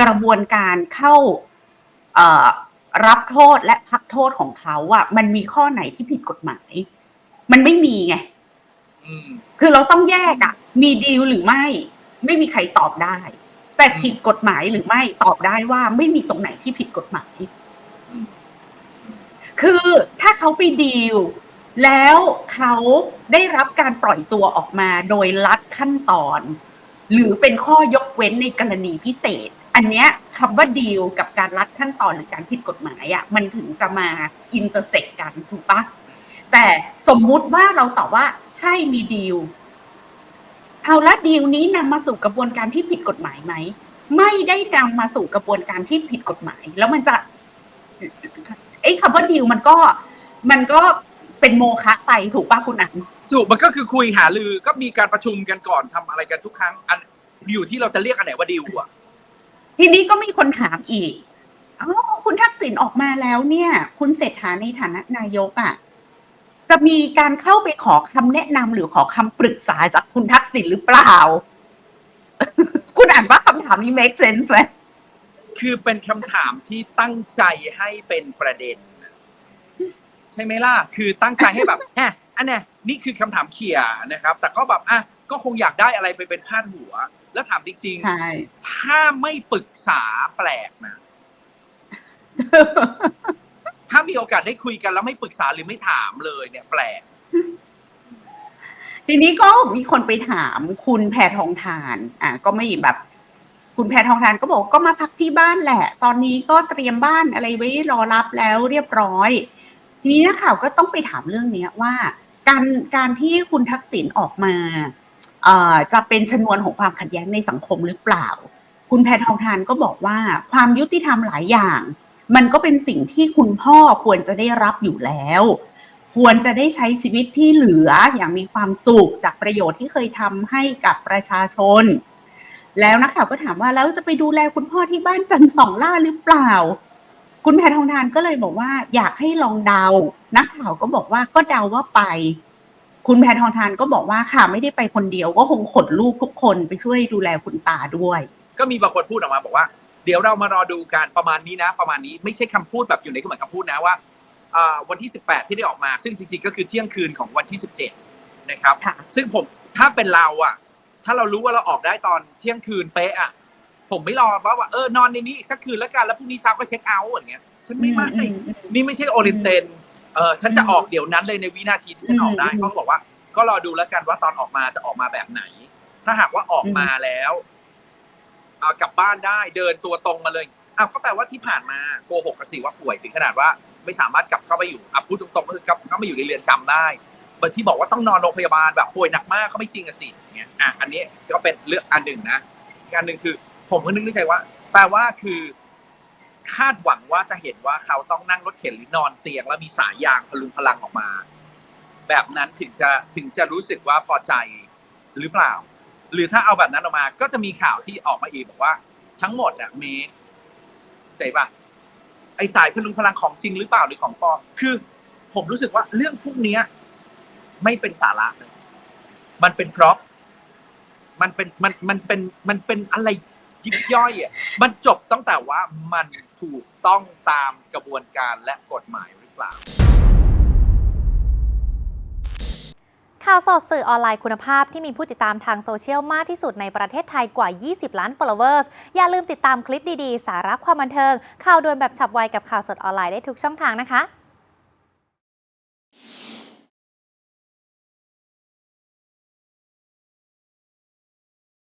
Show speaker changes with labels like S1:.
S1: กระบวนการเข้าเอ่อรับโทษและพักโทษของเขาอะมันมีข้อไหนที่ผิดกฎหมาย มันไม่มีไง
S2: อืม
S1: คือเราต้องแยกอะมีดีลหรือไม่ ไม่มีใครตอบได้ แต่ผิดกฎหมายหรือไม่ตอบได้ว่าไม่มีตรงไหนที่ผิดกฎหมาย
S2: อืม
S1: คือถ้าเขาไปดีลแล้วเขาได้รับการปล่อยตัวออกมาโดยลัดขั้นตอน หรือเป็นข้อยกเว้นในกรณีพิเศษ อันเนี้ยคำว่าดีลกับการลัดขั้นตอนหรือการผิดกฎหมายอะ่ะมันถึงจะมาอินเตอร์เซ็กกันถูกปะแต่สมมุติว่าเราตอบว่าใช่มีดีลเอาละดีลนี้นำมาสู่กระบวนการที่ผิดกฎหมายไหมไม่ได้นำมาสู่กระบวนการที่ผิดกฎหมาย แล้วมันจะไอ้คำว่าดีลมันก็ มันก็เป็นโมฆะไปถูกป่ะคุณอัน
S2: ถูกมันก็คือคุยหาลือก็มีการประชุมกันก่อนทำอะไรกันทุกครั้ง อันอยู่ที่เราจะเรียกอันไหนว่าดิวอะ
S1: ทีนี้ก็มีคนถามอีกอ๋อคุณทักษิณออกมาแล้วเนี่ย คุณเศรษฐาในฐานะนายกอะ จะมีการเข้าไปขอคำแนะนำหรือขอคำปรึกษาจากคุณทักษิณหรือเปล่า คุณอ่านว่าคำถามนี้ make sense ไหม
S2: คือเป็นคำถามที่ตั้งใจให้เป็นประเด็น ใช่ไหมล่ะ คือตั้งใจให้แบบแฮะอันเนี้ยนี่คือคำถามเขี่ยนะครับ แต่ก็แบบอะก็คงอยากได้อะไรไปเป็นพาดหัว แล้วถามจริง
S1: ใช่
S2: ๆถ้าไม่ปรึกษาแปลกนะ ถ้ามีโอกาสได้คุยกันแล้วไม่ปรึกษาหรือไม่ถามเลยเนี่ย แปลก
S1: ทีนี้ก็มีคนไปถามคุณแพทองทาน อะ ก็ไม่แบบ คุณแพทองทานก็บอกก็มาพักที่บ้านแหละ ตอนนี้ก็เตรียมบ้านอะไรไว้รอรับแล้วเรียบร้อย ทีนี้นักข่าวก็ต้องไปถามเรื่องเนี้ยว่า การการที่คุณทักษิณออกมาเอ่อ จะเป็นชนวนของความขัดแย้งในสังคมหรือเปล่า คุณแพทองทานก็บอกว่าความยุติธรรมหลายอย่าง มันก็เป็นสิ่งที่คุณพ่อควรจะได้รับอยู่แล้ว ควรจะได้ใช้ชีวิตที่เหลืออย่างมีความสุขจากประโยชน์ที่เคยทำให้กับประชาชน แล้วนักข่าวก็ถามว่าแล้วจะไปดูแลคุณพ่อที่บ้านจันสองล่าหรือเปล่า คุณแพทองทานก็เลยบอกว่า อยากให้ลองเดา นักข่าวก็บอกว่าก็เดาว่าไป คุณแพทองทานก็บอกว่าค่ะไม่ได้ไปคนเดียวก็คงขนลูกทุกคนไปช่วยดูแลคุณตาด้วย
S2: ก็มีบางคนพูดออกมาบอกว่า เดี๋ยวเรามารอดูกันประมาณนี้นะ ประมาณนี้ไม่ใช่คำพูดแบบอยู่ในเครื่องหมายคำพูดนะว่าอ่าวันที่ 18 ที่ได้ออกมา ซึ่งจริงๆ ก็คือเที่ยงคืนของวันที่ 17 นะครับ
S1: ค่ะ
S2: ซึ่งผมถ้าเป็นเราอะ ถ้าเรารู้ว่าเราออกได้ตอนเที่ยงคืนเป๊ะอะผมไม่รอว่าว่าเออนอนในนี้อีกสักคืนแล้วกันแล้วพรุ่งนี้เช้าก็เช็คเอาท์อย่างเงี้ยฉันไม่ไม่
S1: อือืม
S2: นี่ไม่ใช่โอเรนเตน เออฉันจะออกเดี๋ยวนั้นเลยในวินาทีที่ฉันออกได้
S1: อืม
S2: เขาก็บอกว่า ก็รอดูแล้วกันว่าตอนออกมาจะออกมาแบบไหน ถ้าหากว่าออกมาแล้วเอากลับบ้านได้เดินตัวตรงมาเลยอ้าวก็แปลว่าที่ผ่านมาโกหกกันสิว่าป่วยถึงขนาดว่า ไม่สามารถกลับเข้าไปอยู่อะพูดตรงๆก็คือกลับเข้ามาอยู่ในเรือนจำได้บางที่บอกว่าต้องนอนโรงพยาบาลแบบป่วยหนักมากก็ไม่จริงอะสิอย่างเงี้ยอะอันนี้ก็เป็นเรื่องอันหนึ่งนะอีกอันหนึ่งคือ ผมก็นึกในใจว่าแปลว่าคือ คาดหวังว่าจะเห็นว่าเขาต้องนั่งรถเข็นหรือนอนเตียง แล้วมีสายยางพลุงพลังออกมา แบบนั้นถึงจะถึงจะรู้สึกว่าพอใจหรือเปล่า หรือถ้าเอาแบบนั้นออกมา ก็จะมีข่าวที่ออกมาอีกบอกว่า ทั้งหมดอะเมคใจปะไอสายพลุงพลังของจริงหรือเปล่าหรือของปลอมคือ ผมรู้สึกว่าเรื่องพวกนี้ไม่เป็นสาระเลยมันเป็นเพราะมันเป็นมันมันเป็นมันเป็นอะไร ยิบย่อยอะมันจบตั้งแต่ว่ามันถูกต้องตามกระบวนการและกฎหมายหรือเปล่า
S3: ข่าวสดสื่อออนไลน์คุณภาพที่มีผู้ติดตามทางโซเชียลมากที่สุดในประเทศไทยกว่า 20 ล้าน followers อย่าลืมติดตามคลิปดีๆ สาระความบันเทิง ข่าวด่วนแบบฉับไวกับข่าวสดออนไลน์ได้ทุกช่องทางนะคะ